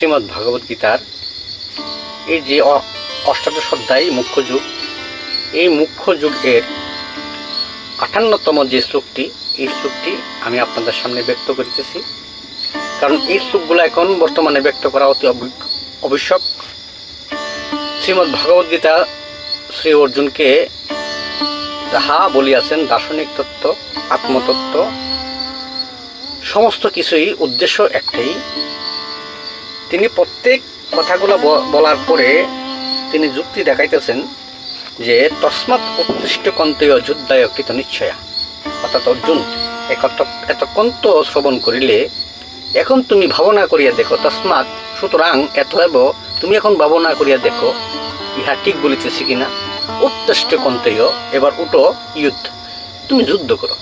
শ্রীমৎ ভাগবত গীতার এই যে অষ্টাদশ অধ্যায় মুখ্য যুগ, এই মুখ্য যুগের আঠান্নতম যে শ্লোকটি, এই শ্লোকটি আমি আপনাদের সামনে ব্যক্ত করিতেছি। কারণ এই শ্লোকগুলো এখন বর্তমানে ব্যক্ত করা অতি আবশ্যক। শ্রীমৎ ভাগবত গীতা শ্রী অর্জুনকে যাহা বলিয়াছেন দার্শনিক তত্ত্ব, আত্মতত্ত্ব, সমস্ত কিছুই উদ্দেশ্য একটাই তিনি প্রত্যেক কথাগুলো বলার পরে তিনি যুক্তি দেখাইতেছেন যে তসমাৎ উৎকৃষ্ট কন্তয় যুদ্ধায় কৃত নিশ্চয়া। অর্থাৎ অর্জুন একত এতক্ষণ তো শ্রবণ করিলে, এখন তুমি ভাবনা করিয়া দেখো তসমাৎ, সুতরাং এতএব তুমি এখন ভাবনা করিয়া দেখো, ইহা ঠিক বলিতেছি কিনা উৎকৃষ্ট কন্তয়, এবার উঠো যুদ্ধ তুমি যুদ্ধ করো।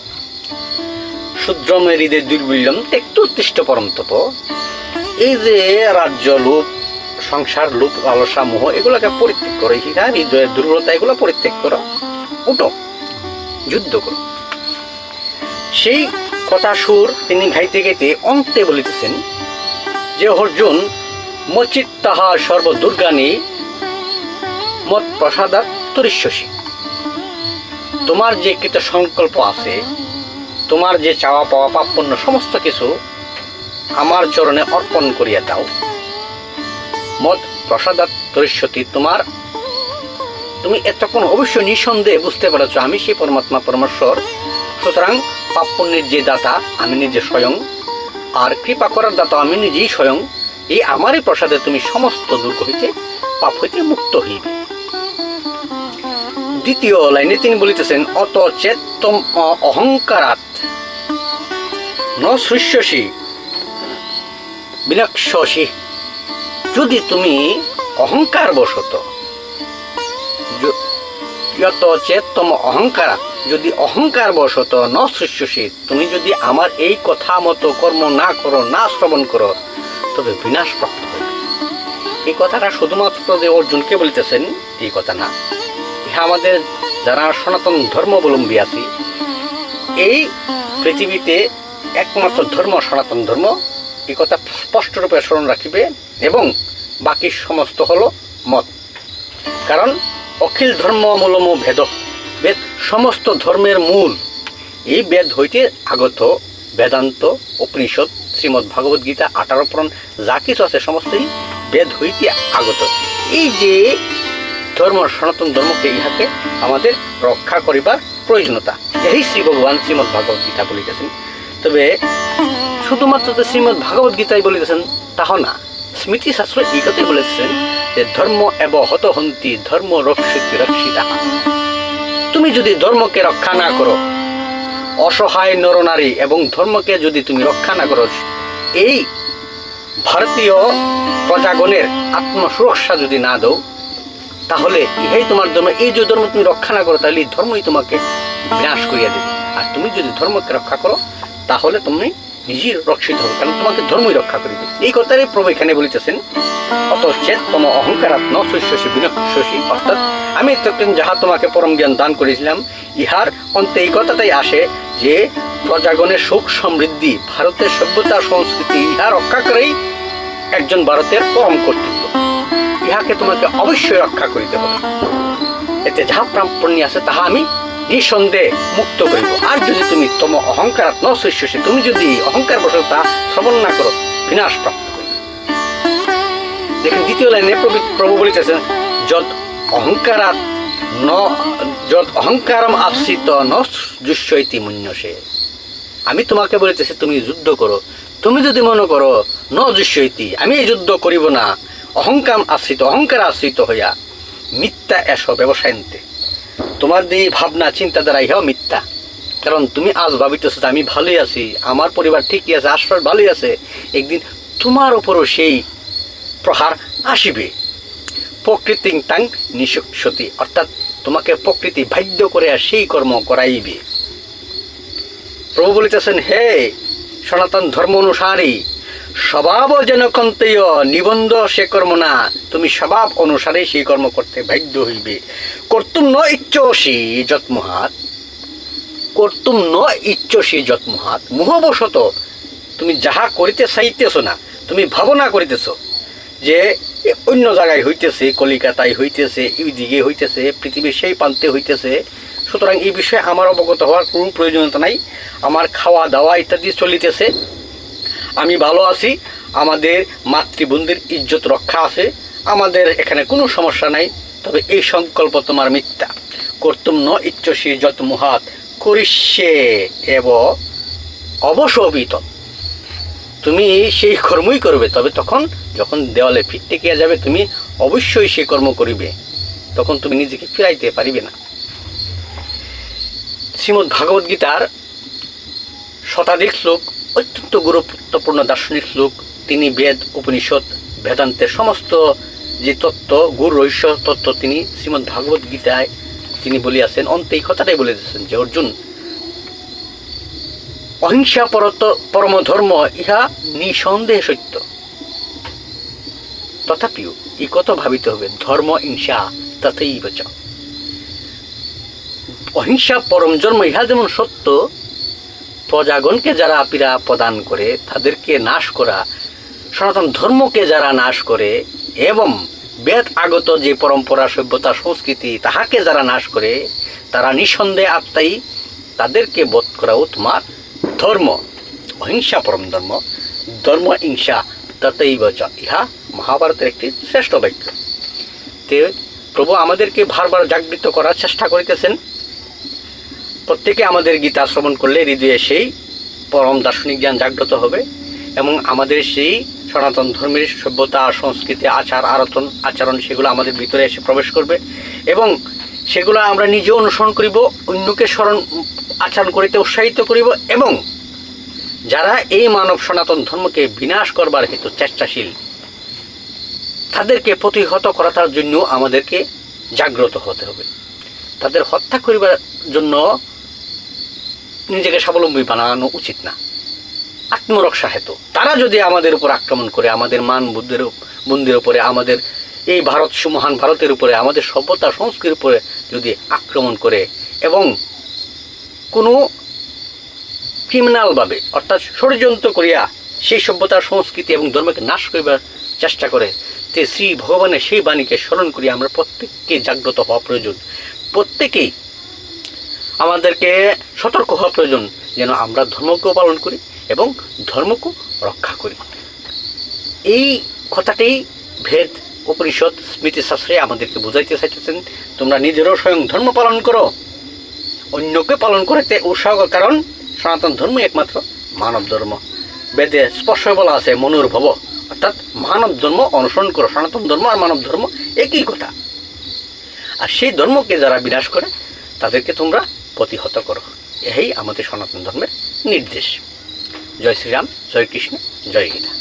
শূদ্রমেরিদের দুর্বল্যম তেক্ত উৎকৃষ্ট পরম তপ। এই যে রাজ্য লোভ সংসার লোভ লালসা মোহ এগুলোকে পরিত্যাগ করো হিরা হৃদয়ের দুর্বলতা, এগুলো পরিত্যাগ করো, উঠো, যুদ্ধ করো। সেই কথা সুর তিনি গাইতে গাইতে অন্তে বলিতেছেন, যে অর্জুন, মচিত তাহা সর্বদুর্গানী মত প্রসাদাত তরিষ্যসী। তোমার যে কৃত সংকল্প আছে, তোমার যে চাওয়া পাওয়া পাপন্য সমস্ত কিছু আমার চরণে অর্পণ করিয়া দাও। মদ প্রসাদাত তোমার। তুমি এতক্ষণ অবশ্যই নিঃসন্দেহে বুঝতে পেরেছ আমি সেই পরমাত্মা পরমেশ্বর। সুতরাং পাপ পুণ্যের যে দাতা আমি নিজে স্বয়ং, আর কৃপা করার দাতা আমি নিজেই স্বয়ং, এই আমারই প্রসাদে তুমি সমস্ত দুর্গ হইতে পাপ হইতে মুক্ত হইবে। দ্বিতীয় লাইনে তিনি বলিতেছেন, অত চেতম অহংকারাত ন সৃষ্যসী বিনক্ষসী যদি তুমি অহংকার বশত য- যত চেতম অহংকার, যদি অহংকার বশত ন সৃষ্যসী তুমি যদি আমার এই কথা মতো কর্ম না করো, না শ্রবণ করো, তবে বিনাশ প্রাপ্ত এই কথাটা শুধুমাত্র যে অর্জুনকে বলিতেছেন, এই কথা না। ইহা আমাদের যারা সনাতন ধর্মাবলম্বী আছি, এই পৃথিবীতে একমাত্র ধর্ম সনাতন ধর্ম এই কথা স্পষ্টরূপে স্মরণ রাখিবে এবং বাকি সমস্ত হল মত। কারণ অখিল ধর্ম মূলম ভেদ। বেদ সমস্ত ধর্মের মূল। এই বেদ হইতে আগত বেদান্ত, উপনিষদ শ্রীমদ্ ভাগবত গীতা আঠারো পুরাণ যা কিছু আছে সমস্তই বেদ হইতে আগত। এই যে ধর্ম, সনাতন ধর্মকে ইহাকে আমাদের রক্ষা করিবার প্রয়োজনীয়তা। এই শ্রী ভগবান শ্রীমদ্ ভাগবত গীতা বলিতেছেন তবে শুধুমাত্র যে শ্রীমদ্ ভাগবত গীতাই বলিতেছেন তাহা না। স্মৃতি শাস্ত্র এই কথাই বলেছেন যে ধর্ম এব হত হন্তি, ধর্ম রক্ষিত রক্ষিতা। তুমি যদি ধর্মকে রক্ষা না করো, অসহায় নরনারী এবং ধর্মকে যদি তুমি রক্ষা না করো, এই ভারতীয় প্রজাগণের আত্মসুরক্ষা যদি না দাও, তাহলে ইহাই তোমার ধর্ম। এই যে ধর্ম তুমি রক্ষা না করো, তাহলে এই ধর্মই তোমাকে বিনাশ করিয়া দেবে। আর তুমি যদি ধর্মকে রক্ষা করো তাহলে তুমি নিজেই রক্ষিত হবে কারণ তোমাকে ধর্মই রক্ষা করিবে এই কথারই প্রভু এখানে বলিতেছেন। অত চেত তম অহংকারাত ন শস্যসী বিনশী অর্থাৎ আমি তখন যাহা তোমাকে পরম জ্ঞান দান করেছিলাম ইহার অন্তে এই কথাটাই আসে যে প্রজাগণের সুখ সমৃদ্ধি, ভারতের সভ্যতা সংস্কৃতি, ইহা রক্ষা করেই একজন ভারতের পরম কর্তৃত্ব ইহাকে তোমাকে অবশ্যই রক্ষা করিতে হবে। এতে যাহা প্রাপ্য আছে, তাহা আমি নিঃসন্দেহে মুক্ত করিব। আর যদি তুমি তম অহংকার ন শস্যসী তুমি যদি অহংকার বসত তা শ্রবণ না করো, বিনাশ প্রাপ্ত করিবে দেখেন, দ্বিতীয় লাইনে প্রভু বলিতেছেন যদ অহংকারাত ন যদ অহংকারম আশ্রিত ন জুস্বইতি মুন্যসে। আমি তোমাকে বলিতেছি, তুমি যুদ্ধ করো। তুমি যদি মনে করো, ন যুস্বইতি আমি এই যুদ্ধ করিব না। অহংকার আশ্রিত অহংকার আশ্রিত হইয়া মিথ্যা এস ব্যবসায়ন্তে। তোমার যে ভাবনা চিন্তাধারা ইহাও মিথ্যা। কারণ তুমি আজ ভাবিতেছো যে আমি ভালোই আছি, আমার পরিবার ঠিকই আছে আশ্বাস ভালোই আছে, একদিন তোমার উপরও সেই প্রহার আসিবে। প্রকৃতি তাং নিশতি অর্থাৎ তোমাকে প্রকৃতি বাধ্য করে সেই কর্ম করাইবে। প্রভু বলিতেছেন, হে সনাতন ধর্ম অনুসারী স্বভাব যেন কন্তেয় নিবন্ধ সে কর্ম না। তুমি স্বভাব অনুসারে সেই কর্ম করতে বাধ্য হইবে। কর্তুম ন ইচ্ছসী যৎমহাত। কর্তুম ন ইচ্ছসী যৎমহাত। মোহবশত, তুমি যাহা করিতে চাইতেছ না, তুমি ভাবনা করিতেছ যে অন্য জায়গায় হইতেছে, কলিকাতায় হইতেছে এই দিকে হইতেছে, পৃথিবীর সেই প্রান্তে হইতেছে। সুতরাং এই বিষয়ে আমার অবগত হওয়ার কোনো প্রয়োজনীয়তা নাই। আমার খাওয়া দাওয়া ইত্যাদি চলিতেছে। আমি ভালো আছি। আমাদের মাতৃবন্ধুর ইজ্জত রক্ষা আছে। আমাদের এখানে কোনো সমস্যা নাই। তবে এই সংকল্প তোমার মিথ্যা। কর্তুম ন ইচ্ছসী যত মহাত করিষ্যে এব অবশবিত তুমি সেই কর্মই করবে। তবে তখন যখন দেওয়ালে ফিট টেকিয়া যাবে, তুমি অবশ্যই সেই কর্ম করিবে। তখন তুমি নিজেকে ফিরাইতে পারিবে না। শ্রীমদ্ ভাগবত গীতার শতাধিক শ্লোক অত্যন্ত গুরুত্বপূর্ণ দার্শনিক শ্লোক তিনি বেদ, উপনিষদ, বেদান্তের সমস্ত যে তত্ত্ব, গুরু, রহস্য তত্ত্ব তিনি শ্রীমদ্ ভাগবত গীতায় তিনি বলিয়াছেন। অন্তে এই কথাটাই বলে দিয়েছেন যে, অর্জুন, অহিংসা পরত পরম ধর্ম ইহা নিঃসন্দেহে সত্য। তথাপিও এই কথা ভাবিতে হবে, ধর্ম, হিংসা তথেই বচ অহিংসা পরম জন্ম ইহা যেমন সত্য প্রজাগণকে যারা পীড়া প্রদান করে, তাদেরকে নাশ করা, সনাতন ধর্মকে যারা নাশ করে, এবং বেদ আগত যে পরম্পরা, সভ্যতা, সংস্কৃতি তাহাকে যারা নাশ করে, তারা নিঃসন্দেহে আত্মাই তাদেরকে বোধ করাও তোমার ধর্ম। অহিংসা পরম ধর্ম ধর্ম হিংসা ততই ইহা মহাভারতের একটি শ্রেষ্ঠ বাক্য। তে প্রভু আমাদেরকে বারবার জাগৃত করার চেষ্টা করিতেছেন। প্রত্যেকে আমাদের গীতা শ্রবণ করলে হৃদয়ে সেই পরম দার্শনিক জ্ঞান জাগ্রত হবে এবং আমাদের সেই সনাতন ধর্মের সভ্যতা, সংস্কৃতি, আচার আরতন আচরণ সেগুলো আমাদের ভিতরে এসে প্রবেশ করবে এবং সেগুলো আমরা নিজে অনুসরণ করিব, অন্যকে স্মরণ, আচরণ করিতে উৎসাহিত করিব এবং যারা এই মানব সনাতন ধর্মকে বিনাশ করবার হেতু চেষ্টাশীল, তাদেরকে প্রতিহত করার জন্য আমাদেরকে জাগ্রত হতে হবে। তাদের হত্যা করিবার জন্য নিজেকে স্বাবলম্বী বানানো উচিত না। আত্মরক্ষা হেতু। তারা যদি আমাদের উপর আক্রমণ করে, আমাদের মান বুদ্ধের বন্দির উপরে, আমাদের এই ভারত সুমহান ভারতের উপরে, আমাদের সভ্যতা সংস্কৃতির উপরে যদি আক্রমণ করে এবং কোনো ক্রিমিনালভাবে অর্থাৎ ষড়যন্ত্র করিয়া সেই সভ্যতার সংস্কৃতি এবং ধর্মকে নাশ করিবার চেষ্টা করে, তে শ্রী ভগবানের সেই বাণীকে স্মরণ করিয়া আমরা প্রত্যেককে জাগ্রত হওয়া প্রয়োজন। প্রত্যেকেই আমাদেরকে সতর্ক হওয়া প্রয়োজন যেন আমরা ধর্মকেও পালন করি এবং ধর্মকেও রক্ষা করি। এই কথাটি ভেদ, উপনিষদ, স্মৃতিশাস্ত্রে আমাদেরকে বুঝাইতে চাইতেছেন। তোমরা নিজেরও স্বয়ং ধর্ম পালন করো। অন্যকে পালন করতে উৎসাহ কারণ সনাতন ধর্ম একমাত্র মানব ধর্ম। বেদে স্পষ্ট বলা আছে মনুর ভব অর্থাৎ মানব ধর্ম অনুসরণ করো। সনাতন ধর্ম আর মানব ধর্ম একই কথা। আর সেই ধর্মকে যারা বিনাশ করে, তাদেরকে তোমরা প্রতিহত করো। এই আমাদের সনাতন ধর্মের নির্দেশ। জয় শ্রীরাম জয় কৃষ্ণ জয় গীতা।